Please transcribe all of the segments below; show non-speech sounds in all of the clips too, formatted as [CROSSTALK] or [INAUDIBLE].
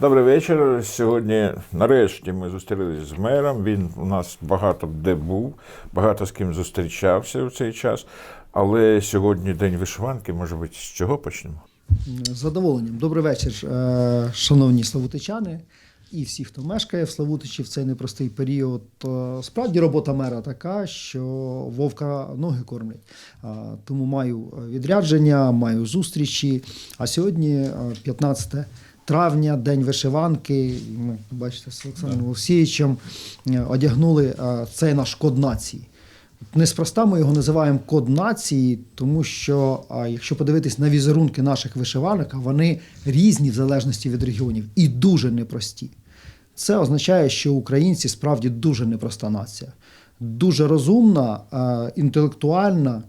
Добрий вечір. Сьогодні, нарешті, ми зустрілися з мером. Він у нас багато де був, багато з ким зустрічався в цей час. Але сьогодні день вишиванки. Може бути, з чого почнемо? З задоволенням. Добрий вечір, е, шановні славутичани і всі, хто мешкає в Славутичі в цей непростий період. Е, Справді робота мера така, що вовка ноги кормлять. Е, Тому маю відрядження, маю зустрічі. А сьогодні е, 15 травня, день вишиванки. Ми бачите, з Олександром Олексійовичем е, одягнули е, цей наш код нації. Неспроста ми його називаємо код нації, тому що якщо подивитись на візерунки наших вишиванок, вони різні в залежності від регіонів і дуже непрості. Це означає, що українці справді дуже непроста нація, дуже розумна, е, інтелектуальна е,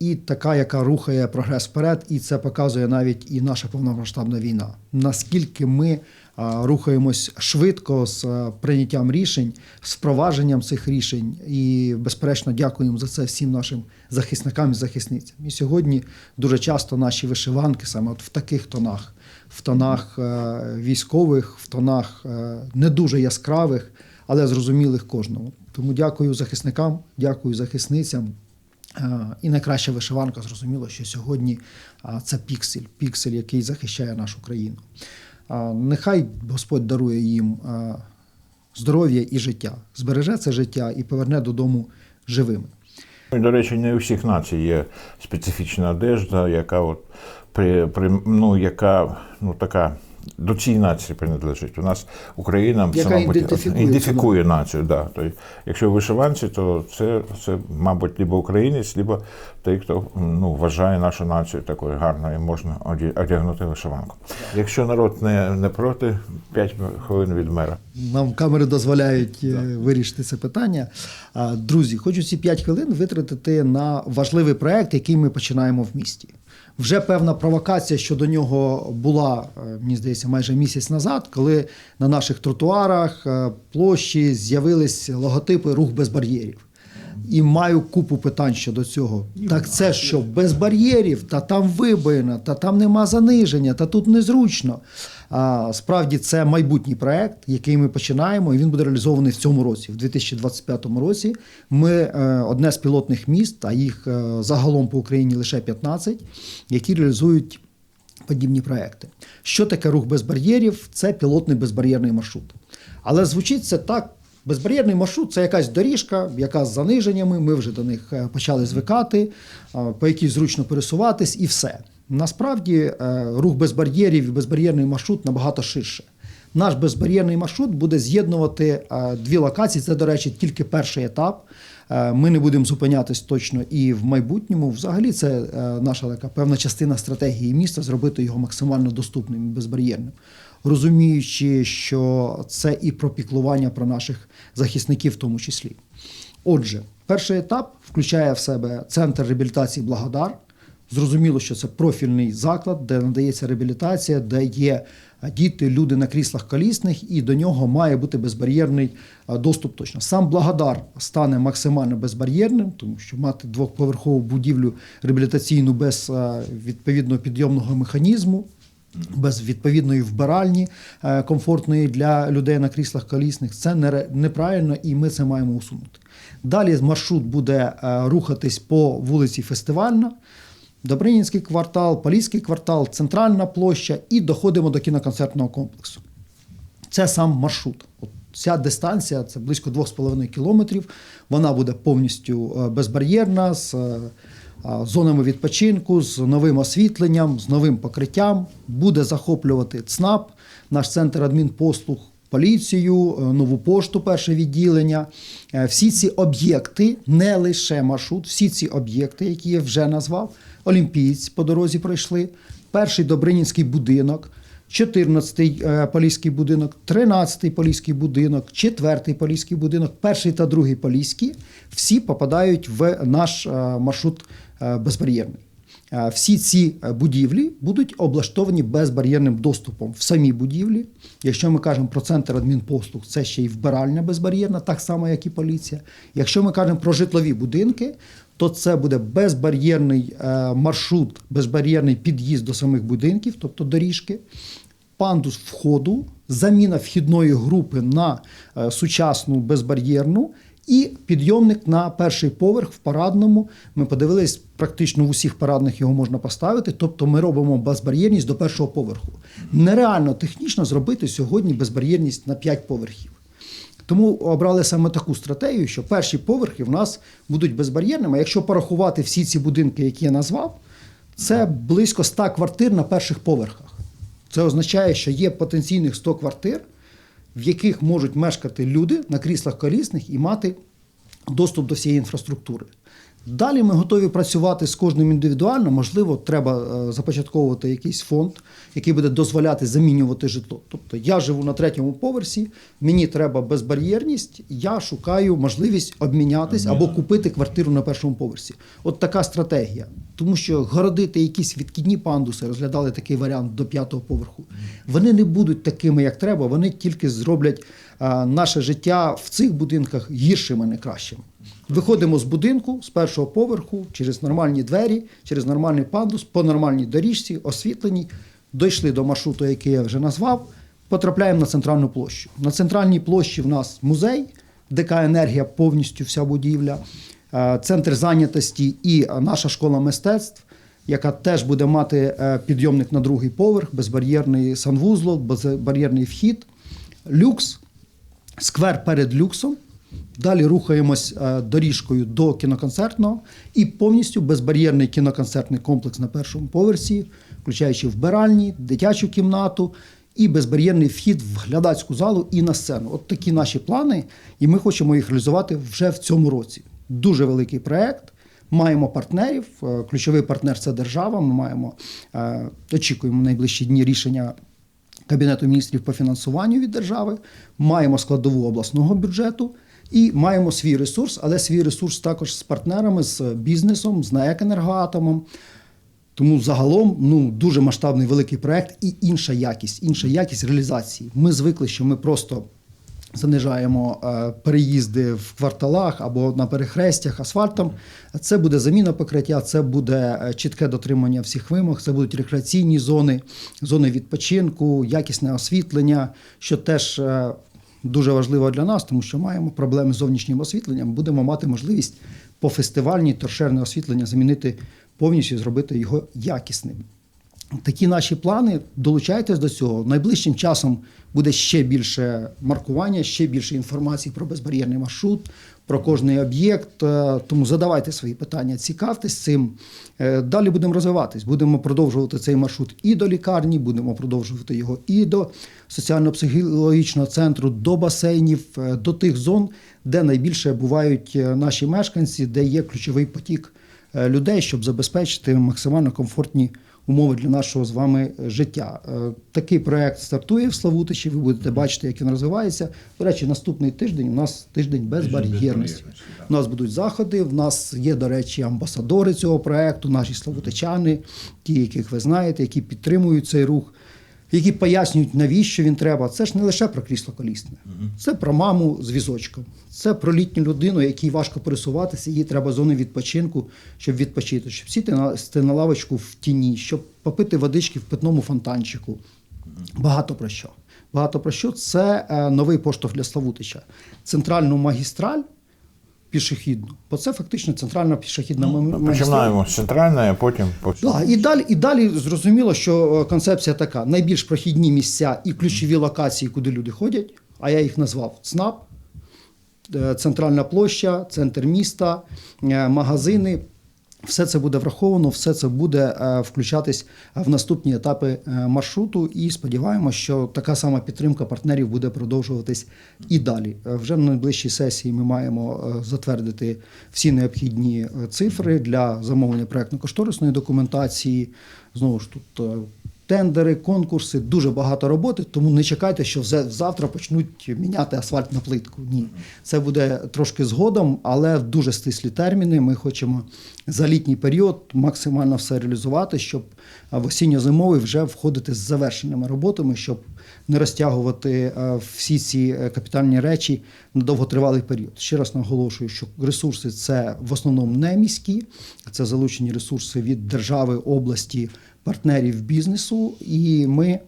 і така, яка рухає прогрес вперед. І це показує навіть і наша повномасштабна війна. Наскільки ми рухаємось швидко з прийняттям рішень, з впровадженням цих рішень, і безперечно дякуємо за це всім нашим захисникам і захисницям. І сьогодні дуже часто наші вишиванки саме от в таких тонах, в тонах е, військових, в тонах е, не дуже яскравих, але зрозумілих кожному. Тому дякую захисникам, дякую захисницям. І найкраща вишиванка, зрозуміло, що сьогодні це піксель, піксель, який захищає нашу країну. Нехай Господь дарує їм здоров'я і життя, збереже це життя і поверне додому живими. Ну, До речі, не у всіх націй є специфічна одежда, яка от при, при ну, яка ну така. До цієї нації принадлежить. У нас Україна Яка це, мабуть, ідентифікує ідентифікує націю. Да. Тобто, якщо вишиванці, то це, це, мабуть, либо українець, либо той, хто ну, вважає нашу націю такою гарною, можна одягнути вишиванку. Якщо народ не, не проти, 5 хвилин від мера. Нам камери дозволяють е, вирішити це питання. Друзі, хочу ці 5 хвилин витратити на важливий проект, який ми починаємо в місті. Вже певна провокація щодо нього була, е, мені здається, майже місяць назад, коли на наших тротуарах е, площі з'явились логотипи рух без бар'єрів. І маю купу питань щодо цього. Так це що, без бар'єрів, та там вибоїна, та там нема заниження, та тут незручно. А, справді це майбутній проект, який ми починаємо, і він буде реалізований в цьому році, в 2025 році. Ми е, одне з пілотних міст, а їх е, загалом по Україні лише 15, які реалізують подібні проекти. Що таке рух без бар'єрів? Це пілотний безбар'єрний маршрут. Але звучить це так. Безбар'єрний маршрут це якась доріжка, яка з заниженнями. Ми вже до них е, почали звикати, е, по якій зручно пересуватись, і все. Насправді е, рух без бар'єрів і безбар'єрний маршрут набагато ширше. Наш безбар'єрний маршрут буде з'єднувати дві локації. Це, до речі, тільки перший етап. Ми не будемо зупинятись точно і в майбутньому. Взагалі, це наша така певна частина стратегії міста зробити його максимально доступним і безбар'єрним, розуміючи, що це і про піклування про наших захисників, в тому числі. Отже, перший етап включає в себе центр реабілітації Благодар. Зрозуміло, що це профільний заклад, де надається реабілітація, де є діти, люди на кріслах колісних, і до нього має бути безбар'єрний доступ. Точно сам Благодар стане максимально безбар'єрним, тому що мати двоповерхову будівлю реабілітаційну без відповідного підйомного механізму. Без відповідної вбиральні е, комфортної для людей на кріслах колісних це неправильно, і ми це маємо усунути. Далі маршрут буде е, рухатись по вулиці Фестивальна, Добринінський квартал, Поліський квартал, Центральна площа і доходимо до кіноконцертного комплексу. Це сам маршрут. Ця дистанція це близько 2,5 кілометрів. Вона буде повністю е, безбар'єрна, з зонами відпочинку, з новим освітленням, з новим покриттям. Буде захоплювати ЦНАП, наш центр адмінпослуг, поліцію, е, нову пошту, перше відділення. Е, Всі ці об'єкти, не лише маршрут, всі ці об'єкти, які я вже назвав, олімпієць по дорозі пройшли, перший Добринінський будинок. 14-й е, поліський будинок, 13-й поліський будинок, 4-й поліський будинок, перший та другий поліський всі попадають в наш маршрут безбар'єрний. Е, Всі ці е, будівлі будуть облаштовані безбар'єрним доступом в самій будівлі. Якщо ми кажемо про центр адмінпослуг, це ще й вбиральня безбар'єрна, так само, як і поліція. Якщо ми кажемо про житлові будинки, то це буде безбар'єрний е, маршрут, безбар'єрний під'їзд до самих будинків, тобто доріжки. пандус входу, заміна вхідної групи на е, сучасну безбар'єрну. І підйомник на перший поверх в парадному. Ми подивились, практично в усіх парадних його можна поставити. Тобто ми робимо безбар'єрність до першого поверху. Нереально технічно зробити сьогодні безбар'єрність на 5 поверхів. Тому обрали саме таку стратегію, що перші поверхи в нас будуть безбар'єрними. Якщо порахувати всі ці будинки, які я назвав, це близько 100 квартир на перших поверхах. Це означає, що є потенційних 100 квартир, в яких можуть мешкати люди на кріслах колісних і мати доступ до всієї інфраструктури. Далі ми готові працювати з кожним індивідуально. Можливо, треба е, започатковувати якийсь фонд, який буде дозволяти замінювати житло. Тобто я живу на третьому поверсі, мені треба безбар'єрність, я шукаю можливість обмінятись або купити квартиру на першому поверсі. От така стратегія. Тому що городити якісь відкидні пандуси, розглядали такий варіант до п'ятого поверху. Вони не будуть такими, як треба, вони тільки зроблять наше життя в цих будинках гіршим, а не кращим. Виходимо з будинку з першого поверху через нормальні двері, через нормальний пандус, по нормальній доріжці, освітленій, дійшли до маршруту, який я вже назвав. Потрапляємо на центральну площу. На центральній площі в нас музей, ДК енергія повністю вся будівля, е, центр зайнятості і наша школа мистецтв, яка теж буде мати е, підйомник на другий поверх, безбар'єрний санвузол, безбар'єрний вхід, люкс, сквер перед люксом. Далі рухаємось е, доріжкою до кіноконцертного і повністю безбар'єрний кіноконцертний комплекс на першому поверсі, включаючи вбиральні, дитячу кімнату і безбар'єрний вхід в глядацьку залу і на сцену. От такі наші плани, і ми хочемо їх реалізувати вже в цьому році. Дуже великий проект. Маємо партнерів. е, Ключовий партнер це держава. Ми маємо е, очікуємо найближчі дні рішення Кабінету міністрів по фінансуванню від держави, маємо складову обласного бюджету і маємо свій ресурс, але свій ресурс також з партнерами, з бізнесом, з НАЕК «Енергоатомом». Тому загалом ну, дуже масштабний великий проект і інша якість, інша якість реалізації. Ми звикли, що ми просто занижаємо е, переїзди в кварталах або на перехрестях асфальтом. Це буде заміна покриття, це буде е, чітке дотримання всіх вимог, це будуть рекреаційні зони, зони відпочинку, якісне освітлення, що теж е, дуже важливо для нас, тому що маємо проблеми з зовнішнім освітленням. Будемо мати можливість по фестивальні торшерне освітлення замінити повністю і зробити його якісним. Такі наші плани. Долучайтесь до цього. Найближчим часом буде ще більше маркування, ще більше інформації про безбар'єрний маршрут, про кожний об'єкт. Е, Тому задавайте свої питання, цікавтесь цим. Е, Далі будемо розвиватись. Будемо продовжувати цей маршрут і до лікарні, будемо продовжувати його і до соціально-психологічного центру, до басейнів, е, до тих зон, де найбільше бувають наші мешканці, де є ключовий потік людей, щоб забезпечити максимально комфортні умови для нашого з вами життя. Е, Такий проект стартує в Славутичі. Ви будете бачити, як він розвивається. До речі, наступний тиждень у нас тиждень безбар'єрності. безбар'єрності, У нас будуть заходи. В нас є, до речі, амбасадори цього проекту, наші славутичани, ті, яких ви знаєте, які підтримують цей рух. Які пояснюють, навіщо він треба. Це ж не лише про крісло колісне, це про маму з візочком, це про літню людину, якій важко пересуватися, їй треба зони відпочинку, щоб відпочити, щоб сіти на, на лавочку в тіні, щоб попити водички в питному фонтанчику. Багато про що. Багато про що це е, новий поштовх для Славутича. Центральну магістраль пішохідну, бо це фактично центральна пішохідна Ну, магістраль. Починаємо з центральної, а потім по. Да, і далі, і далі зрозуміло, що е, концепція така: найбільш прохідні місця і ключові локації, куди люди ходять. А я їх назвав ЦНАП, е, центральна площа, центр міста, е, магазини. Все це буде враховано, все це буде е, включатись в наступні етапи е, маршруту. І сподіваємося, що така сама підтримка партнерів буде продовжуватись і далі. Е, Вже на найближчій сесії ми маємо е, затвердити всі необхідні е, цифри для замовлення проектно-кошторисної документації. Знову ж тут е, тендери, конкурси, дуже багато роботи. Тому не чекайте, що завтра почнуть міняти асфальт на плитку. Ні, це буде трошки згодом, але в дуже стислі терміни. Ми хочемо за літній період максимально все реалізувати, щоб в осінньо-зимовий вже входити з завершеними роботами, щоб не розтягувати е, всі ці е, капітальні речі на довготривалий період. Ще раз наголошую, що ресурси це в основному не міські, це залучені ресурси від держави, області, партнерів бізнесу, і ми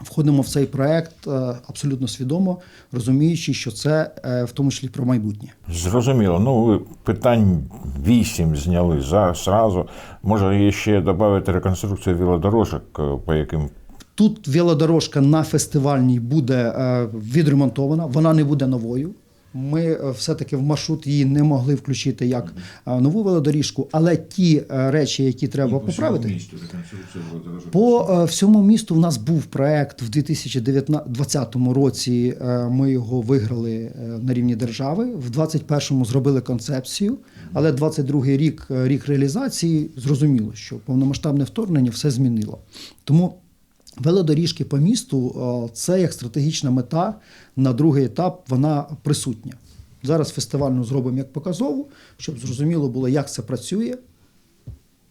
входимо в цей проект е, абсолютно свідомо, розуміючи, що це в тому числі про майбутнє. Зрозуміло. Ну, ви питань вісім зняли за зразу. Може, є ще додати реконструкцію велодорожок, по яким Тут велодорожка на фестивальній буде е, відремонтована, вона не буде новою. Ми е, все-таки в маршрут її не могли включити як е, нову велодоріжку, але ті речі, які треба поправити, по всьому місту в нас був проект в 2020 році. Ми його виграли на рівні держави. В 21-му зробили концепцію, але 22-й рік, рік реалізації, зрозуміло, що повномасштабне вторгнення все змінило. Тому велодоріжки по місту е, це як стратегічна мета. На другий етап вона присутня. Зараз фестивальну зробимо як показову, щоб зрозуміло було, як це працює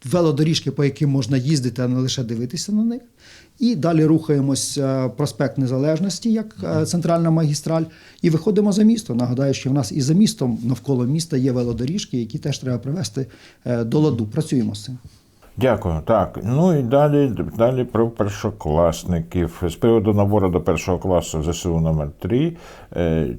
велодоріжки, по яким можна їздити, а не лише дивитися на них. І далі рухаємось е, проспект Незалежності, як е, центральна магістраль, і виходимо за місто. Нагадаю, що в нас і за містом навколо міста є велодоріжки, які теж треба привести до ладу. Працюємо з цим. Дякую. Так, ну і далі, далі про першокласників. З приводу набору до першого класу ЗСУ номер 3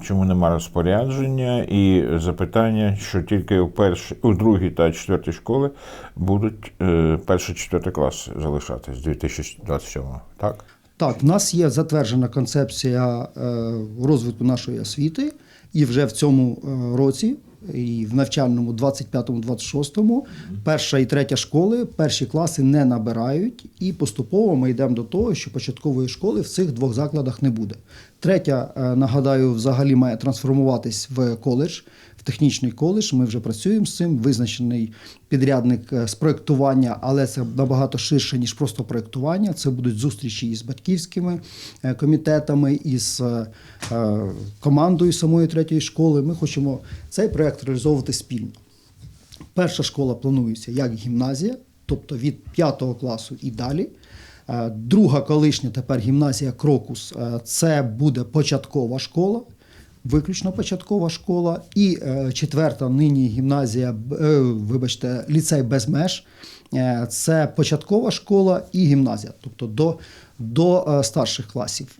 чому нема розпорядження, і запитання, що тільки у першій, у другій та четвертій школи будуть е, перший четвертий клас залишатись з 2027 так? Так, в нас є затверджена концепція е, розвитку нашої освіти, і вже в цьому е, році, і в навчальному 25-26, перша і третя школи, перші класи не набирають, і поступово ми йдемо до того, що початкової школи в цих двох закладах не буде. Третя, е, нагадаю, взагалі має трансформуватись в коледж, в технічний коледж. Ми вже працюємо з цим. Визначений підрядник е, з проєктування, але це набагато ширше, ніж просто проєктування. Це будуть зустрічі із батьківськими е, комітетами, із командою самої третьої школи. Ми хочемо цей проєкт реалізовувати спільно. Перша школа планується як гімназія, тобто від 5 класу і далі. Е, Друга колишня тепер гімназія Крокус е, це буде початкова школа, виключно початкова школа. І е, четверта нині гімназія, вибачте, ліцей без меж. Це початкова школа і гімназія, тобто до, до старших класів.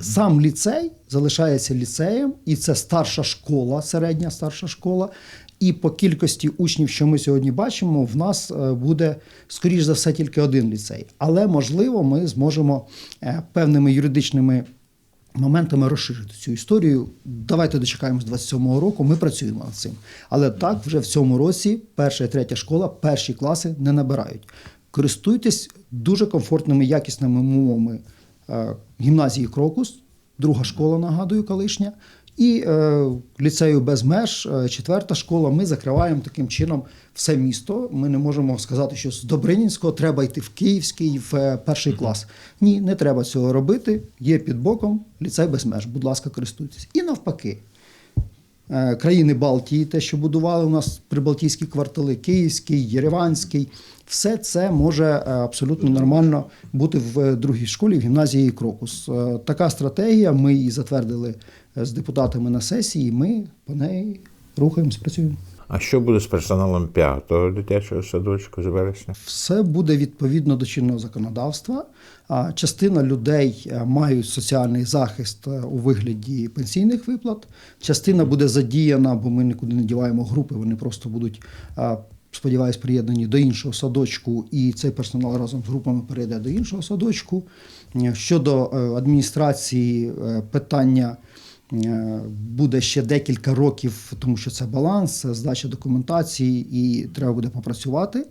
Сам ліцей залишається ліцеєм, і це старша школа, середня старша школа. І по кількості учнів, що ми сьогодні бачимо, в нас е, буде, скоріш за все, тільки один ліцей. Але можливо, ми зможемо е, певними юридичними моментами розширити цю історію. Давайте дочекаємось 27-го року. Ми працюємо над цим. Але так, вже в цьому році перша і третя школа, перші класи не набирають. Користуйтесь дуже комфортними, якісними умовами е, гімназії Крокус, друга школа, нагадую, колишня. І е, ліцею без меж, е, четверта школа. Ми закриваємо таким чином все місто. Ми не можемо сказати, що з Добринінського треба йти в Київський в е, перший клас. Ні, не треба цього робити. Є під боком ліцей без меж. Будь ласка, користуйтесь. І навпаки. Е, Країни Балтії, те, що будували у нас прибалтійські квартали, Київський, Єреванський, все це може абсолютно нормально бути в другій школі, в гімназії Крокус. Така стратегія. Ми її затвердили з депутатами на сесії. Ми по неї рухаємось, працюємо. А що буде з персоналом п'ятого дитячого садочку з вересня? Все буде відповідно до чинного законодавства. Частина людей е, мають соціальний захист е, у вигляді пенсійних виплат. Частина буде задіяна, бо ми нікуди не діваємо групи. Вони просто будуть, е, сподіваюсь, приєднані до іншого садочку, і цей персонал разом з групами перейде до іншого садочку. Щодо адміністрації, питання. Е, Буде ще декілька років, тому що це баланс, це здача документації, і треба буде попрацювати.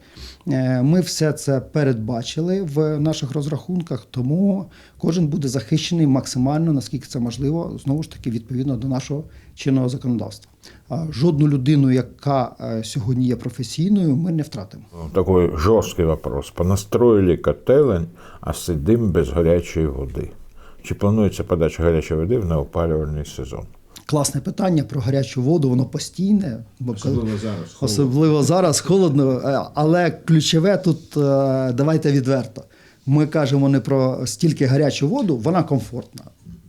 Е, Ми все це передбачили в наших розрахунках, тому кожен буде захищений максимально, наскільки це можливо, знову ж таки, відповідно до нашого чинного законодавства. Жодну людину, яка е, сьогодні є професійною, ми не втратимо. Такой жорсткий вопрос. Понастроїли котелень, а сидим без гарячої води. Чи планується подача гарячої води в неопалювальний сезон? Класне питання про гарячу воду, воно постійне, бо коли- зараз. Особливо зараз холодно, е, але ключове тут е, давайте відверто. Ми кажемо не про стільки гарячу воду, вона комфортна,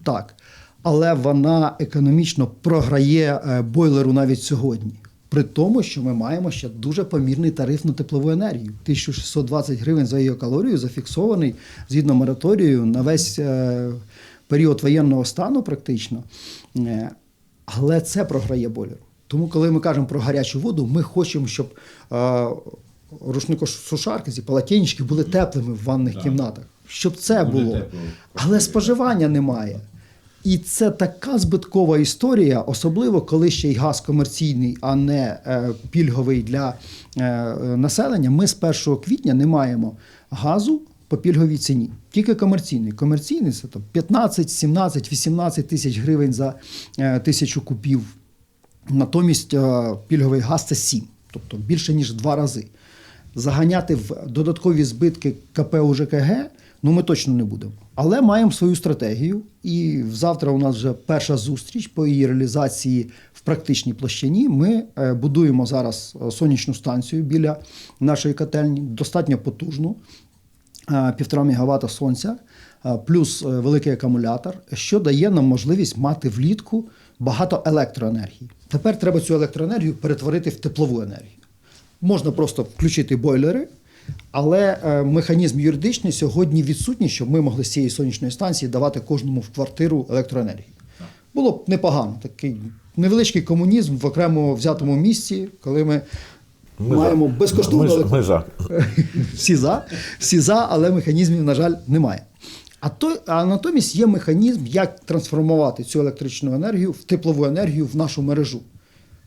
так. Але вона економічно програє е, бойлеру навіть сьогодні. При тому, що ми маємо ще дуже помірний тариф на теплову енергію. 1620 гривень за її калорію зафіксований згідно мораторію на весь е, період воєнного стану, практично. Е, але це програє бойлер. Тому, коли ми кажемо про гарячу воду, ми хочемо, щоб е, рушникосушарки, ці полотенечки були теплими в ванних кімнатах. Щоб це було. Але споживання немає. І це така збиткова історія, особливо коли ще й газ комерційний, а не е, пільговий для е, е, населення. Ми з 1 квітня не маємо газу по пільговій ціні. Тільки комерційний. Комерційний це там 15, 17, 18 тисяч гривень за тисячу кубів. Натомість пільговий газ це 7, тобто більше ніж два рази. Заганяти в додаткові збитки КП УЖКГ ну ми точно не будемо. Але маємо свою стратегію, і завтра у нас вже перша зустріч по її реалізації в практичній площині. Ми е, будуємо зараз е, сонячну станцію біля нашої котельні, достатньо потужну, е, півтора мегаватта сонця, плюс великий акумулятор, що дає нам можливість мати влітку багато електроенергії. Тепер треба цю електроенергію перетворити в теплову енергію. Можна просто включити бойлери, але е, механізм юридичний сьогодні відсутній, щоб ми могли з цієї сонячної станції давати кожному в квартиру електроенергію. Було б непогано. Такий невеличкий комунізм в окремо взятому місці, коли ми, Ми маємо за. безкоштовну Ми, ми за. [LAUGHS] всі за, всі за, але механізмів, на жаль, немає. А, то, а натомість є механізм, як трансформувати цю електричну енергію в теплову енергію в нашу мережу.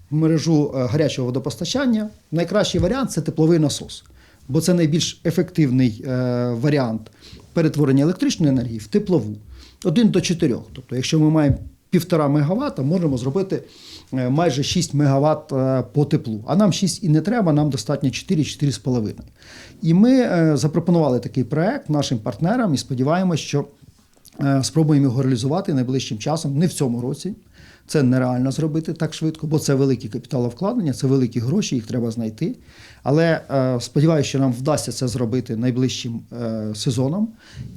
В мережу е, гарячого водопостачання. Найкращий варіант це тепловий насос, бо це найбільш ефективний е, варіант перетворення електричної енергії в теплову. Один до чотирьох. Тобто, якщо ми маємо півтора мегаватта, можемо зробити е, майже 6 мегаватт е, по теплу. А нам 6 і не треба, нам достатньо 4-4,5. І ми запропонували такий проект нашим партнерам і сподіваємося, що спробуємо його реалізувати найближчим часом, не в цьому році. Це нереально зробити так швидко, бо це великі капіталовкладення, це великі гроші, їх треба знайти. Але е, сподіваюся, що нам вдасться це зробити найближчим е, сезоном,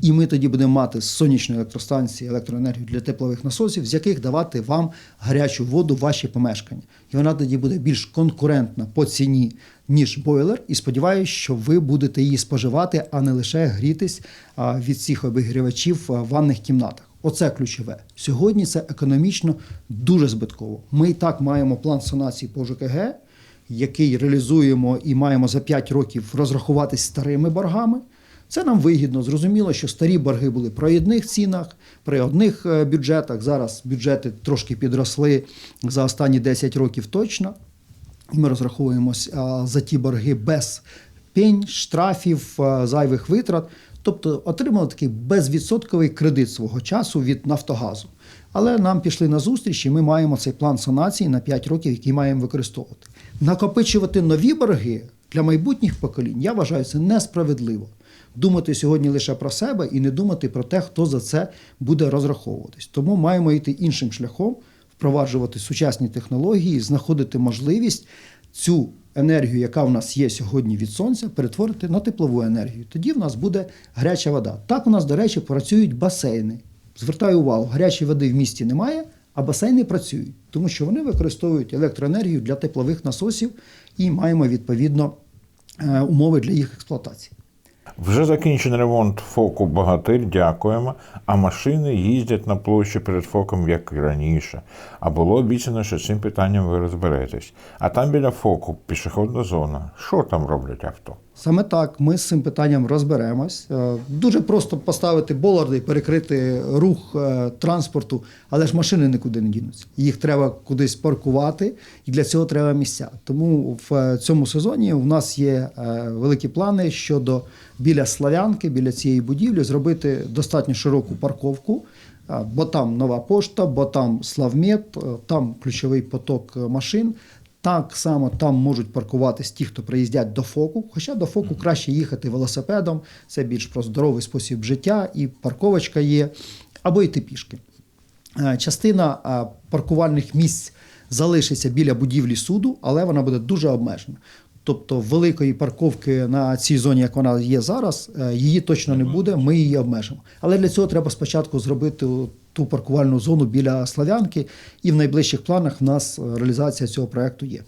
і ми тоді будемо мати з сонячної електростанції електроенергію для теплових насосів, з яких давати вам гарячу воду в ваші помешкання. І вона тоді буде більш конкурентна по ціні, ніж бойлер. І сподіваюся, що ви будете її споживати, а не лише грітись від цих обігрівачів в ванних кімнатах. Оце ключове. Сьогодні це економічно дуже збитково. Ми і так маємо план санації по ЖКГ, який реалізуємо і маємо за 5 років розрахуватись старими боргами. Це нам вигідно. Зрозуміло, що старі борги були при одних цінах, при одних е, бюджетах. Зараз бюджети трошки підросли за останні 10 років точно. Ми розраховуємось за ті борги без пень, штрафів, зайвих витрат. Тобто отримали такий безвідсотковий кредит свого часу від Нафтогазу. Але нам пішли на зустріч, і ми маємо цей план санації на 5 років, який маємо використовувати. Накопичувати нові борги для майбутніх поколінь, я вважаю, це несправедливо. Думати сьогодні лише про себе і не думати про те, хто за це буде розраховуватись. Тому маємо йти іншим шляхом, впроваджувати сучасні технології, знаходити можливість цю енергію, яка в нас є сьогодні від сонця, перетворити на теплову енергію. Тоді в нас буде гаряча вода. Так у нас, до речі, працюють басейни. Звертаю увагу, гарячої води в місті немає, а басейни працюють, тому що вони використовують електроенергію для теплових насосів і маємо відповідно е, умови для їх експлуатації. Вже закінчений ремонт фоку Багатир, дякуємо. А машини їздять на площі перед фоком, як і раніше. А було обіцяно, що цим питанням ви розберетесь. А там біля фоку пішохідна зона. Що там роблять авто? Саме так, ми з цим питанням розберемось. Е, Дуже просто поставити боларди і перекрити рух е, транспорту, але ж машини нікуди не дінуться. Їх треба кудись паркувати, і для цього треба місця. Тому в е, цьому сезоні у нас є великі плани щодо біля Славянки, біля цієї будівлі, зробити достатньо широку парковку. Бо там нова пошта, бо там Славмет, там ключовий поток машин. Так само там можуть паркуватись ті, хто приїздять до фоку. Хоча до фоку краще їхати велосипедом, це більш про здоровий спосіб життя, і парковочка є, або йти пішки. Е, Частина е, паркувальних місць залишиться біля будівлі суду, але вона буде дуже обмежена. Тобто великої парковки на цій зоні, як вона є зараз, е, її точно не буде, ми її обмежимо. Але для цього треба спочатку зробити ту паркувальну зону біля Слав'янки. І в найближчих планах в нас е, реалізація цього проекту є.